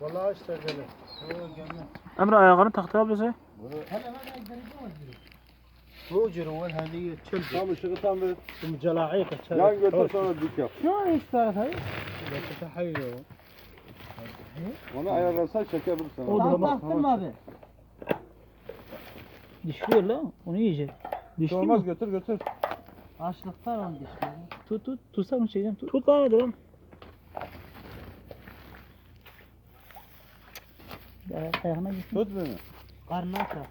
Vallahi işte böyle. Emre ayağını tahtaya bize. موجر وين هذه تشلبي Tam ışığı tam ver. مجلاعيك Yan götür sonra dik yap. Şu ister hayır. تحيو Onu ayarlarsan çekebilirsin. O da Tamam, bak. tamam. abi. Dişliyor lan. Onu yiyecek. Bir şey olmaz götür götür. Açlıktan onu dişliyor. Tut tut. Tutsam çekeceğim. Tut. Tut lan hadi lan. Ayak ayağına gitsin. Tut beni. Karnına kal.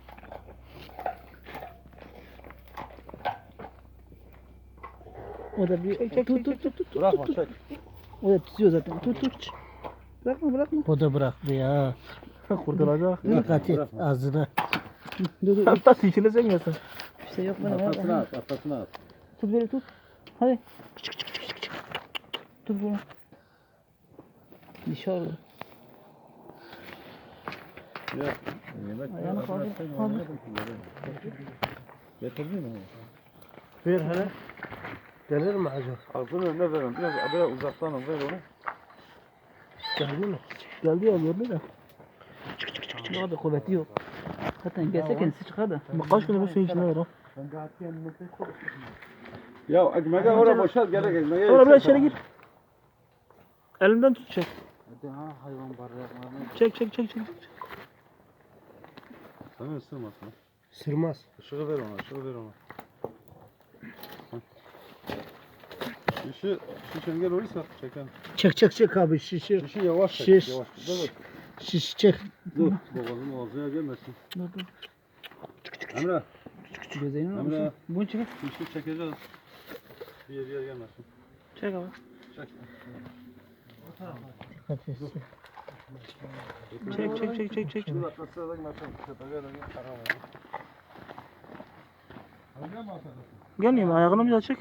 O da bir tut tut tut tut tut. Bırakma çek. O da tutuyor zaten. Tut tut. Bırakma bırakma. O da bıraktı ya. Kurtulacak. Dikkat et ağzına. Dur dur. Hatta tikilecek misin? Bir şey yok bana. Atasını at atasını at. Tut böyle tut. Hadi. Tut bunu. Dişi oldu. Ya. Yemek Ayağını kaldır, kaldır. Getirdin mi? Ver hele. Gelir mi acaba? Ağzının önüne verin. Biraz biraz uzaktan ver onu. Geldi mi? Geldi ya gördü de. Daha da kuvveti yok. Zaten gelse kendisi çıkar da. Kaç gündür bu suyun içinde var o? Ya ekmeğe oraya boşalt gerek ekmeğe. Sonra biraz içeri gir. Elimden tut çek. Hadi ha hayvan barınaklarına. Çek çek çek çek. Sana ısırmasın. Sırmaz. Işığı ver ona, ışığı ver ona. Işığı, şu çengel olursa çeken. Çek çek çek abi şişi. Işığı yavaş çek, Şiş. yavaş. Dur, Şiş çek. dur. Babamın ağzına gelmesin. Dur dur. Emre, Gözeğinin Emre. olmuş. Bunu çek. ışığı çekeceğiz. Bir yer yer gelmesin. Çek abi. Çek. Dikkat et. Çek çek çek çek çek. Dur atla sırada gelmesin. Köpeğe de gel, karar ver. Öyle mi atalım? Gelmiyor mu? Ayağını bir daha çek.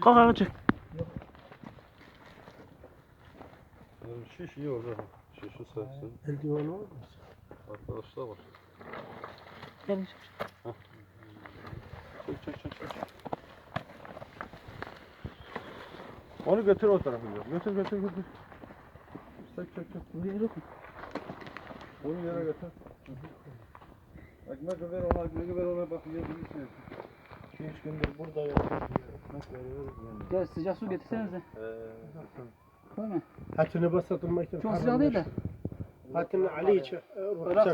Kalk ayağa çek. Şiş iyi olur. Şişi sevsin. Eldiven var mı? Arkadaşlar var. Gel. Çek çek çek çek. Onu götür o tarafa götür. Götür götür götür. Çek çek çek. Buraya yok mu? Onu yere götür. Ekmek ver ona, ekmek ver ona bak yiyebilirsin. 2-3 gündür burada yok. Ekmek veriyoruz yani. Gel sıcak su getirsenize. Eee Koy mu? Hatını basatın makine. Çok sıcak değil de. Hatını Ali içi. Irak